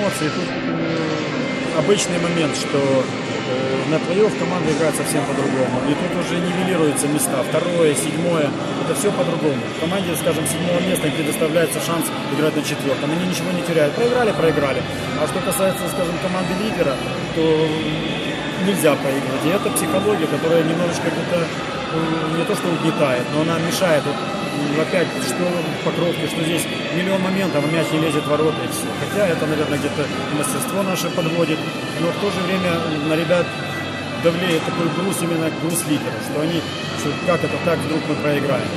эмоции. Тут э, обычный момент, что э, на плей-офф команда играет совсем по-другому. И тут уже нивелируются места. Второе, седьмое. Это все по-другому. Команде, скажем, седьмого места предоставляется шанс играть на четвертом. Они ничего не теряют. Проиграли, проиграли. А что касается, скажем, команды лидера, то нельзя проигрывать. И это психология, которая немножечко э, не то что угнетает, но она мешает. Вот, опять, что в Покровке, что здесь миллион моментов, мяч не лезет в ворота и все. Хотя это, наверное, где-то мастерство наше подводит, но в то же время на ребят давлеет такой груз, именно груз лидера, что они, что как это так, вдруг мы проиграем.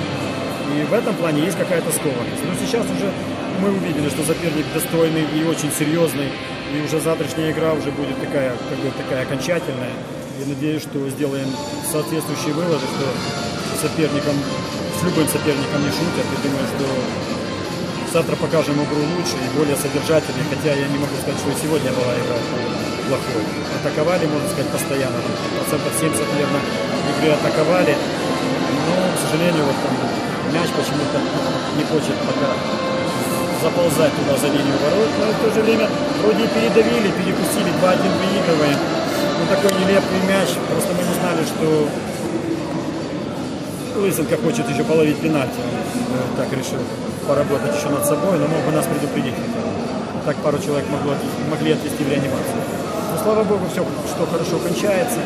И в этом плане есть какая-то скованность. Но сейчас уже мы увидели, что соперник достойный и очень серьезный. И уже завтрашняя игра уже будет такая, как бы такая окончательная. Я надеюсь, что сделаем соответствующие выводы, что соперником, с любым соперником не шутят. И думаю, что завтра покажем игру лучше и более содержательной. Хотя я не могу сказать, что и сегодня была игра плохой. Атаковали, можно сказать, постоянно. Процентов 70, наверное, в игре атаковали. Но, к сожалению, вот там мяч почему-то не хочет пока заползать туда за линию ворот. Но в то же время вроде и передавили, перекусили, 2-1 выигрываем. Ну такой нелепый мяч. Просто мы не знали, что Лысенко хочет еще половить пенальти. Он э, так решил поработать еще над собой, но мог бы нас предупредить. Так пару человек могло, могли отвести в реанимацию. Но слава богу, все, что хорошо кончается.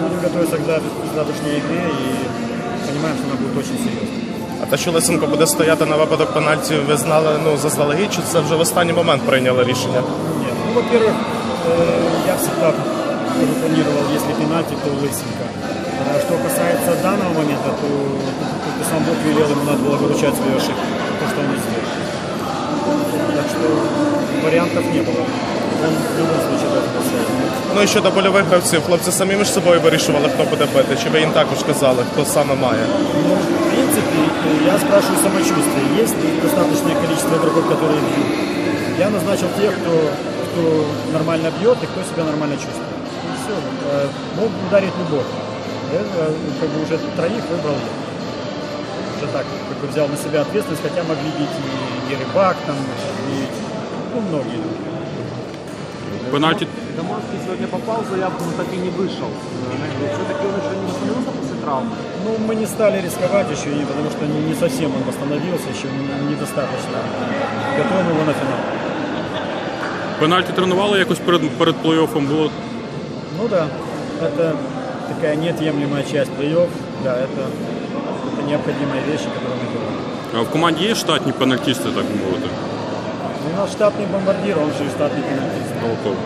Будем готовиться к зав- к завтрашней игре и понимаем, что она будет очень серьезной. А те, що Лисенко буде стояти на випадок пенальті, ви знали ну, заздалегідь, чи це вже в останній момент прийняли рішення? Нет. Ну, во-первых, э, я всегда тоже планировал, если пенальти, то Лысенко. А что касается данного момента, то только сам Бог велел, ему надо было выручать свою ошибку, то, что он не сделал. Так что вариантов не было. Он в любом случае должен поставить. Ну і щодо польових гравців, хлопці самі між собою вирішували, хто буде бити, чи ви їм також казали, хто саме має? Ну, в принципе, э, я спрашиваю самочувствие. Есть ли достаточное количество игроков, которые бьют? Я назначил тех, кто, кто нормально бьет и кто себя нормально чувствует. Все. Мог ударить любого. Я, э, как бы уже троих выбрал я. Уже так, как бы взял на себя ответственность, хотя могли бить и, и рыбак, там, и ну, многие. Пенальті Доманский сегодня попал заявку, но так и не вышел. Все-таки он еще не восстановился после травмы. Ну, мы не стали рисковать еще, и потому что не, не совсем он восстановился, еще не- недостаточно. Готовим его на финал. пенальті тренували якось перед перед плей-оффом. Було Ну да, это такая неотъемлемая часть плей-офф. Да, это, это необходимые вещи, которые мы делаем. а в команді є штатні пенальтісти, так би мовити. Ну, У нас штатный бомбардир, он же и штатный пенальтист. Голков.